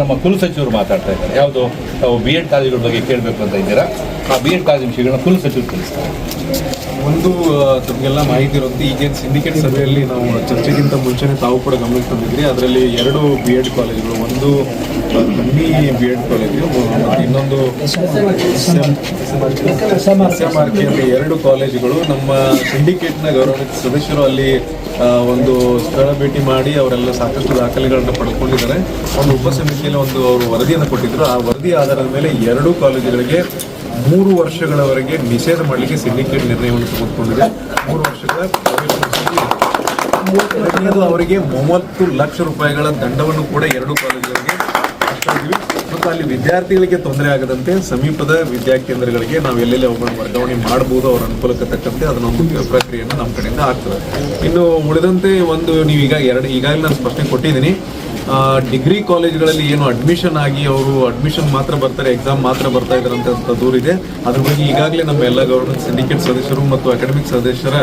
ನಮ್ಮ ಕುಲಸಚಿವರು ಮಾತಾಡ್ತಾ ಇದ್ದಾರೆ. ಯಾವುದು? ನಾವು ಬಿ ಎಡ್ ಕಾಲೇಜುಗಳ ಬಗ್ಗೆ ಕೇಳಬೇಕು ಅಂತ ಇದ್ದೀರಾ? ಆ ಬಿ ಎಡ್ ಕಾಲೇಜು ವಿಷಯಗಳನ್ನ ಕುಲಸಚಿವರು ತಿಳಿಸ್ತಾರೆ. ಒಂದು ತಮಗೆಲ್ಲ ಮಾಹಿತಿ ಇರುತ್ತೆ ಈಗೇನು ಸಿಂಡಿಕೇಟ್ ಸಭೆಯಲ್ಲಿ ನಾವು ಚರ್ಚೆಗಿಂತ ಮುಂಚೆನೆ ತಾವು ಕೂಡ ಗಮನಕ್ಕೆ ತಂದಿದ್ರಿ. ಅದರಲ್ಲಿ ಎರಡು ಬಿ ಎಡ್ ಕಾಲೇಜುಗಳು ಒಂದು ಕಮ್ಮಿ ಬಿ ಎಡ್ ಕಾಲೇಜು ಇನ್ನೊಂದು ಎರಡು ಕಾಲೇಜುಗಳು ನಮ್ಮ ಸಿಂಡಿಕೇಟ್ನ ಗೌರವಾನ್ವಿತ ಸದಸ್ಯರು ಅಲ್ಲಿ ಒಂದು ಸ್ಥಳ ಭೇಟಿ ಮಾಡಿ ಅವರೆಲ್ಲ ಸಾಕಷ್ಟು ದಾಖಲೆಗಳನ್ನ ಪಡ್ಕೊಂಡಿದ್ದಾರೆ. ಒಂದು ಉಪಸಮಿತಿಯಲ್ಲಿ ಒಂದು ಅವರು ವರದಿಯನ್ನು ಕೊಟ್ಟಿದ್ರು. ಆ ವರದಿ ಆಧಾರದ ಮೇಲೆ ಎರಡು ಕಾಲೇಜುಗಳಿಗೆ ಮೂರು ವರ್ಷಗಳವರೆಗೆ ನಿಷೇಧ ಮಾಡಲಿಕ್ಕೆ ಸಿಂಡಿಕೇಟ್ ನಿರ್ಣಯವನ್ನು ತೆಗೆದುಕೊಂಡಿದೆ. ಮೂರು ವರ್ಷಗಳ ಅವರಿಗೆ ಮೂವತ್ತು ಲಕ್ಷ ರೂಪಾಯಿಗಳ ದಂಡವನ್ನು ಕೂಡ ಎರಡು ಕಾಲೇಜುಗಳಿಗೆ. ಮತ್ತು ಅಲ್ಲಿ ವಿದ್ಯಾರ್ಥಿಗಳಿಗೆ ತೊಂದರೆ ಆಗದಂತೆ ಸಮೀಪದ ವಿದ್ಯಾಕೇಂದ್ರಗಳಿಗೆ ನಾವು ಎಲ್ಲೆಲ್ಲಿ ಅವುಗಳನ್ನು ವರ್ಗಾವಣೆ ಮಾಡಬಹುದು ಅವರ ಅನುಕೂಲಕ್ಕೆ ತಕ್ಕಂತೆ ಅದನ್ನೊಂದು ಪ್ರಕ್ರಿಯೆಯನ್ನು ನಮ್ಮ ಕಡೆಯಿಂದ ಆಗ್ತದೆ. ಇನ್ನು ಉಳಿದಂತೆ ಒಂದು ನೀವು ಈಗ ಎರಡು ಈಗಾಗಲೇ ನಾನು ಸ್ಪಷ್ಟನೆ ಕೊಟ್ಟಿದ್ದೀನಿ. ಡಿಗ್ರಿ ಕಾಲೇಜ್ಗಳಲ್ಲಿ ಏನು ಅಡ್ಮಿಷನ್ ಆಗಿ ಅವರು ಅಡ್ಮಿಷನ್ ಮಾತ್ರ ಬರ್ತಾರೆ ಎಕ್ಸಾಮ್ ಮಾತ್ರ ಬರ್ತಾ ಇದ್ದಾರೆ ಅಂತ ದೂರಿದೆ. ಅದ್ರ ಬಗ್ಗೆ ಈಗಾಗಲೇ ನಮ್ಮ ಎಲ್ಲ ಗೌರ್ಮೆಂಟ್ ಸಿಂಡಿಕೇಟ್ ಸದಸ್ಯರು ಮತ್ತು ಅಕಾಡೆಮಿಕ್ ಸದಸ್ಯರ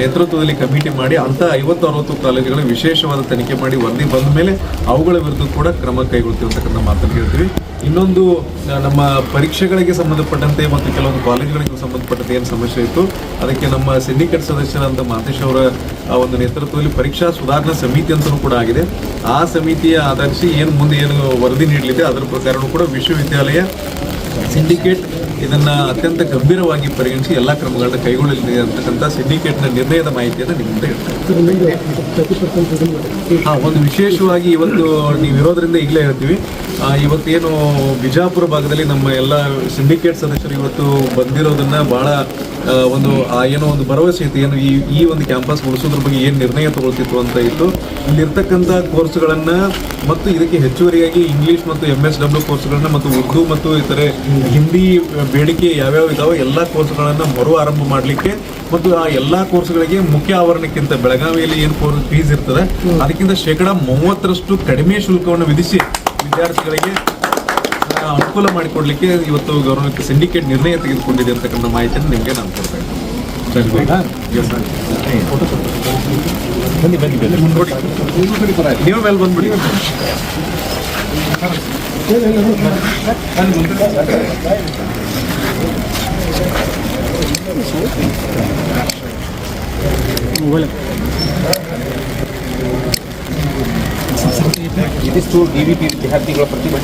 ನೇತೃತ್ವದಲ್ಲಿ ಕಮಿಟಿ ಮಾಡಿ ಅಂತ ಐವತ್ತು ಅರವತ್ತು ಕಾಲೇಜುಗಳ ವಿಶೇಷವಾದ ತನಿಖೆ ಮಾಡಿ ವರದಿ ಬಂದ ಮೇಲೆ ಅವುಗಳ ವಿರುದ್ಧ ಕೂಡ ಕ್ರಮ ಕೈಗೊಳ್ತೀವಿ ಅಂತಕ್ಕಂಥ ಮಾತನ್ನು ಹೇಳ್ತೀವಿ. ಇನ್ನೊಂದು ನಮ್ಮ ಪರೀಕ್ಷೆಗಳಿಗೆ ಸಂಬಂಧಪಟ್ಟಂತೆ ಮತ್ತು ಕೆಲವೊಂದು ಕಾಲೇಜುಗಳಿಗೆ ಸಂಬಂಧಪಟ್ಟಂತೆ ಏನು ಸಮಸ್ಯೆ ಇತ್ತು, ಅದಕ್ಕೆ ನಮ್ಮ ಸಿಂಡಿಕೇಟ್ ಸದಸ್ಯರಂತ ಮಾತೇಶ್ ಅವರ ಒಂದು ನೇತೃತ್ವದಲ್ಲಿ ಪರೀಕ್ಷಾ ಸುಧಾರಣಾ ಸಮಿತಿ ಅಂತಲೂ ಕೂಡ ಆಗಿದೆ. ಆ ಸಮಿತಿಯ ಆಧರಿಸಿ ಏನು ಮುಂದೆ ಏನು ವರದಿ ನೀಡಲಿದೆ, ಅದರ ಪ್ರಕಾರವೂ ಕೂಡ ವಿಶ್ವವಿದ್ಯಾಲಯ, ಸಿಂಡಿಕೇಟ್ ಇದನ್ನ ಅತ್ಯಂತ ಗಂಭೀರವಾಗಿ ಪರಿಗಣಿಸಿ ಎಲ್ಲ ಕ್ರಮಗಳನ್ನ ಕೈಗೊಳ್ಳಲಿದೆ ಅಂತಕ್ಕಂಥ ಸಿಂಡಿಕೇಟ್ನ ನಿರ್ಣಯದ ಮಾಹಿತಿಯನ್ನು ನಿಮ್ಮ ಮುಂದೆ ಹೇಳ್ತೇವೆ ಹಾ, ಒಂದು ವಿಶೇಷವಾಗಿ ಇವತ್ತು ನೀವು ಇರೋದ್ರಿಂದ ಈಗಲೇ ಹೇಳ್ತೀವಿ. ಇವತ್ತೇನು ಬಿಜಾಪುರ ಭಾಗದಲ್ಲಿ ನಮ್ಮ ಎಲ್ಲ ಸಿಂಡಿಕೇಟ್ ಸದಸ್ಯರು ಇವತ್ತು ಬಂದಿರೋದನ್ನ ಬಹಳ ಒಂದು, ಆ, ಏನೋ ಒಂದು ಭರವಸೆ ಇತ್ತು. ಏನು ಈ ಈ ಒಂದು ಕ್ಯಾಂಪಸ್ ಮುಗಿಸೋದ್ರ ಬಗ್ಗೆ ಏನು ನಿರ್ಣಯ ತಗೊಳ್ತಿತ್ತು ಅಂತ ಇತ್ತು. ಇಲ್ಲಿರ್ತಕ್ಕಂಥ ಕೋರ್ಸ್ಗಳನ್ನು ಮತ್ತು ಇದಕ್ಕೆ ಹೆಚ್ಚುವರಿಯಾಗಿ ಇಂಗ್ಲಿಷ್ ಮತ್ತು ಎಂ ಎಸ್ ಡಬ್ಲ್ಯೂ ಕೋರ್ಸ್ಗಳನ್ನು ಮತ್ತು ಉರ್ದು ಮತ್ತು ಇತರೆ ಹಿಂದಿ ಬೇಡಿಕೆ ಯಾವ್ಯಾವ ಇದಾವೆ ಎಲ್ಲ ಕೋರ್ಸ್ಗಳನ್ನ ಮರು ಆರಂಭ ಮಾಡಲಿಕ್ಕೆ ಮತ್ತು ಆ ಎಲ್ಲಾ ಕೋರ್ಸ್ಗಳಿಗೆ ಮುಖ್ಯ ಆವರಣಕ್ಕಿಂತ ಬೆಳಗಾವಿಯಲ್ಲಿ ಏನು ಕೋರ್ಸ್ ಫೀಸ್ ಇರ್ತದೆ ಅದಕ್ಕಿಂತ ಶೇಕಡ ಮೂವತ್ತರಷ್ಟು ಕಡಿಮೆ ಶುಲ್ಕವನ್ನು ವಿಧಿಸಿ ವಿದ್ಯಾರ್ಥಿಗಳಿಗೆ ಅನುಕೂಲ ಮಾಡಿಕೊಡ್ಲಿಕ್ಕೆ ಇವತ್ತು ಗೌರವಕ್ಕೆ ಸಿಂಡಿಕೇಟ್ ನಿರ್ಣಯ ತೆಗೆದುಕೊಂಡಿದೆ ಅಂತಕ್ಕಂಥ ಮಾಹಿತಿಯನ್ನು ನಿಮಗೆ ನಾನು ಕೊಡ್ತಾ ಇದ್ದೀನಿ. sir. ಬನ್ನಿ ಬನ್ನಿ. बोलो It is to give it, they have the property, but